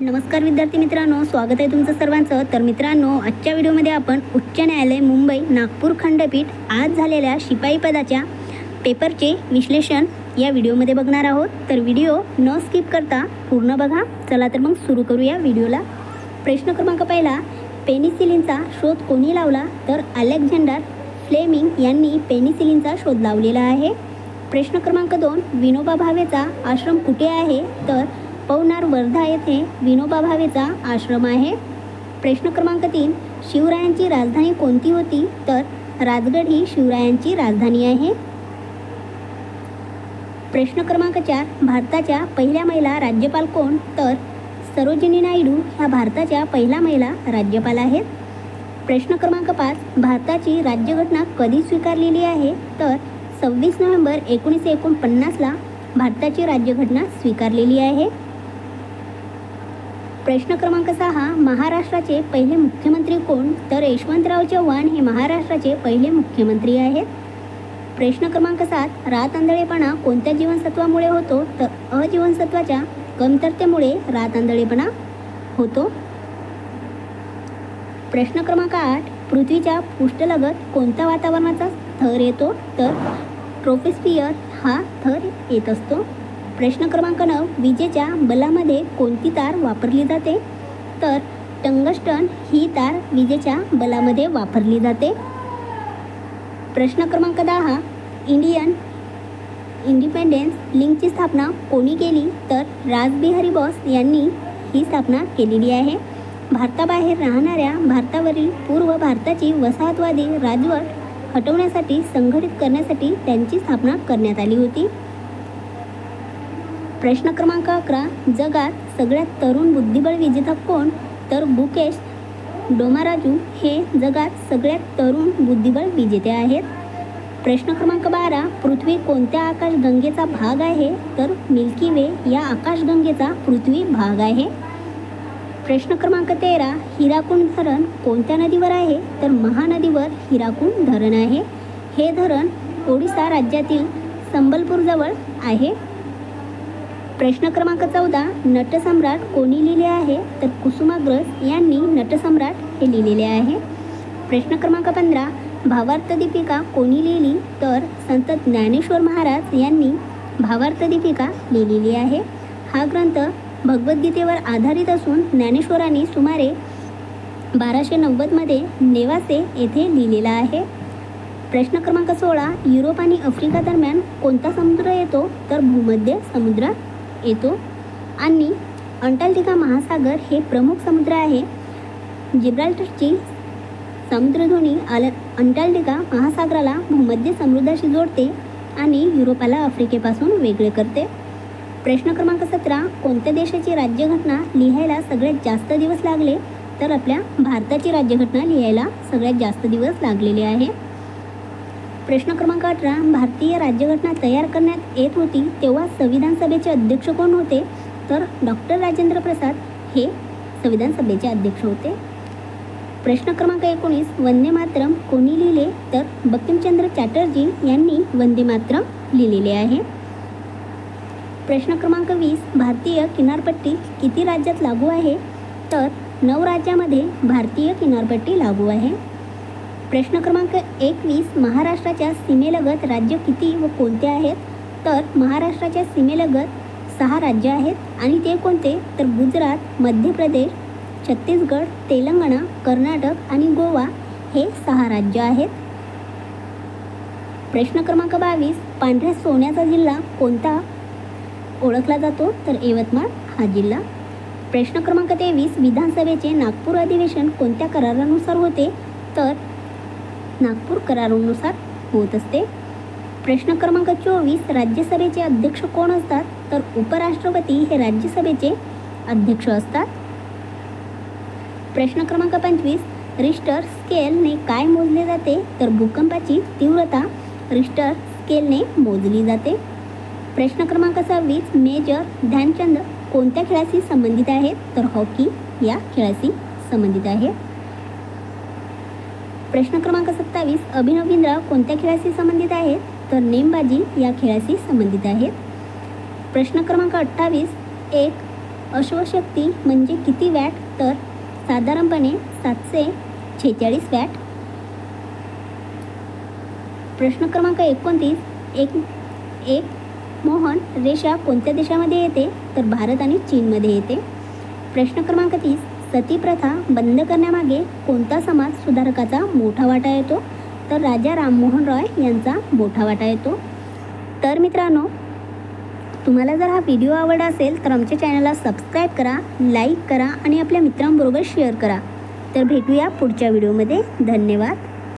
नमस्कार विद्यार्थी मित्रांनो स्वागत आहे तुमचं सर्वांचं. तर मित्रांनो आजच्या व्हिडिओमध्ये आपण उच्च न्यायालय मुंबई नागपूर खंडपीठ आज झालेल्या शिपाई पदाच्या पेपरचे विश्लेषण या व्हिडिओमध्ये बघणार आहोत. तर व्हिडिओ न स्किप करता पूर्ण बघा. चला तर मग सुरू करूया व्हिडिओला. प्रश्न क्रमांक पहिला पेनिसिलिनचा शोध कोणी लावला? तर अलेक्झांडर फ्लेमिंग यांनी पेनिसिलिनचा शोध लावलेला आहे. प्रश्न क्रमांक दोन विनोबा भावेचा आश्रम कुठे आहे? तर पवनार वर्धा येथे विनोबा भावेचा आश्रम आहे. प्रश्न क्रमांक तीन शिवरायांची राजधानी कोणती होती? तर राजगड ही शिवरायांची राजधानी आहे. प्रश्न क्रमांक चार भारताच्या पहिल्या महिला राज्यपाल कोण? तर सरोजिनी नायडू ह्या भारताच्या पहिल्या महिला राज्यपाल आहेत. प्रश्न क्रमांक पाच भारताची राज्यघटना कधी स्वीकारलेली आहे? तर सव्वीस नोव्हेंबर एकोणीसशे एकोणपन्नासला भारताची राज्यघटना स्वीकारलेली आहे. प्रश्न क्रमांक सहा महाराष्ट्राचे पहिले मुख्यमंत्री कोण? तर यशवंतराव चव्हाण हे महाराष्ट्राचे पहिले मुख्यमंत्री आहेत. प्रश्न क्रमांक सात रात आंधळेपणा कोणत्या जीवनसत्वामुळे होतो? तर अजीवनसत्वाच्या कमतरतेमुळे रात आंधळेपणा होतो. प्रश्न क्रमांक आठ पृथ्वीच्या पृष्ठलगत कोणत्या वातावरणाचा थर येतो? तर ट्रोफेस्फियर हा थर येत असतो. प्रश्न क्रमांक नऊ विजेच्या बलामध्ये कोणती तार वापरली जाते? तर टंगस्टन ही तार विजेच्या बलामध्ये वापरली जाते. प्रश्न क्रमांक दहा इंडियन इंडिपेंडेन्स लिंकची स्थापना कोणी केली? तर राजबिहारी बॉस यांनी ही स्थापना केलेली आहे. भारताबाहेर राहणाऱ्या भारतावरील पूर्व भारताची वसाहतवादी राजवट हटवण्यासाठी संघटित करण्यासाठी त्यांची स्थापना करण्यात आली होती. प्रश्न क्रमांक अकरा जगात सगळ्यात तरुण बुद्धिबळ विजेता कोण? तर बुकेश डोमाराजू हे जगात सगळ्यात तरुण बुद्धिबळ विजेते आहेत. प्रश्न क्रमांक बारा पृथ्वी कोणत्या आकाशगंगेचा भाग आहे? तर मिल्की वे या आकाशगंगेचा पृथ्वी भाग आहे. प्रश्न क्रमांक तेरा हिराकुंड धरण कोणत्या नदीवर आहे? तर महानदीवर हिराकुंड धरण आहे. हे धरण ओडिसा राज्यातील संबलपूरजवळ आहे. प्रश्न क्रमांक चौदा नटसम्राट कोणी लिहिले आहे? तर कुसुमाग्रज यांनी नटसम्राट हे लिहिलेले आहे. प्रश्न क्रमांक पंधरा भावार्थ दीपिका कोणी लिहिली? तर संत ज्ञानेश्वर महाराज यांनी भावार्थ दीपिका लिहिलेली आहे. हा ग्रंथ भगवद्गीतेवर आधारित असून ज्ञानेश्वरांनी सुमारे बाराशे नव्वदमध्ये नेवासे येथे लिहिलेला आहे. प्रश्न क्रमांक सोळा युरोप आणि आफ्रिका दरम्यान कोणता समुद्र येतो? तर भूमध्य समुद्र येतो. आणि अंटार्क्टिका महासागर हे प्रमुख समुद्र आहे. जिब्राल्टरची समुद्रधुनी आल अंटार्क्टिका महासागराला भूमध्य समुद्राशी जोडते आणि युरोपाला आफ्रिकेपासून वेगळे करते. प्रश्न क्रमांक सतरा कोणत्या देशाची राज्यघटना लिहायला सगळ्यात जास्त दिवस लागले? तर आपल्या भारताची राज्यघटना लिहायला सगळ्यात जास्त दिवस लागलेले आहे. प्रश्न क्रमांक अठरा भारतीय राज्यघटना तयार करण्यात येत होती तेव्हा संविधान सभेचे अध्यक्ष कोण होते? तर डॉक्टर राजेंद्र प्रसाद हे संविधान सभेचे अध्यक्ष होते. प्रश्न क्रमांक एकोणीस वंदे मातरम कोणी लिहिले? तर बक्किमचंद्र चॅटर्जी यांनी वंदे मातरम लिहिलेले आहे. प्रश्न क्रमांक वीस भारतीय किनारपट्टी किती राज्यात लागू आहे? तर नऊ राज्यामध्ये भारतीय किनारपट्टी लागू आहे. प्रश्न क्रमांक एकवीस महाराष्ट्राच्या सीमेलगत राज्य किती व कोणते आहेत? तर महाराष्ट्राच्या सीमेलगत सहा राज्य आहेत. आणि ते कोणते? तर गुजरात मध्य प्रदेश छत्तीसगड तेलंगणा कर्नाटक आणि गोवा हे सहा राज्य आहेत. प्रश्न क्रमांक बावीस पांढऱ्या सोन्याचा जिल्हा कोणता? ओळखला जातो. तर यवतमाळ हा जिल्हा. प्रश्न क्रमांक तेवीस विधानसभेचे नागपूर अधिवेशन कोणत्या करारानुसार होते? तर नागपूर करारानुसार होत असते. प्रश्न क्रमांक चोवीस राज्यसभेचे अध्यक्ष कोण असतात? तर उपराष्ट्रपती हे राज्यसभेचे अध्यक्ष असतात. प्रश्न क्रमांक पंचवीस रिस्टर स्केलने काय मोजले जाते? तर भूकंपाची तीव्रता रिस्टर स्केलने मोजली जाते. प्रश्न क्रमांक सव्वीस मेजर ध्यानचंद कोणत्या खेळाशी संबंधित आहेत? तर हॉकी या खेळाशी संबंधित आहे. प्रश्न क्रमांक सत्तावीस अभिनव बिंद्रा कोणत्या खेळाशी संबंधित आहेत? तर नेमबाजी या खेळाशी संबंधित आहेत. प्रश्न क्रमांक अठ्ठावीस एक अश्वशक्ती म्हणजे किती वॅट? तर साधारणपणे सातशे छेचाळीस वॅट. प्रश्न क्रमांक एकोणतीस एक एक मोहन रेषा कोणत्या देशामध्ये येते? तर भारत आणि चीनमध्ये येते. प्रश्न क्रमांक तीस सती प्रथा बंद करण्यामागे कोणता समाज सुधारकाचा मोठा वाटा येतो? तर राजा राममोहन रॉय यांचा मोठा वाटा येतो. तर मित्रांनो तुम्हाला जर हा व्हिडिओ आवडला असेल तर आमच्या चॅनलला सबस्क्राईब करा लाईक करा आणि आपल्या मित्रांबरोबर शेअर करा. तर भेटूया पुढच्या व्हिडिओमध्ये. धन्यवाद.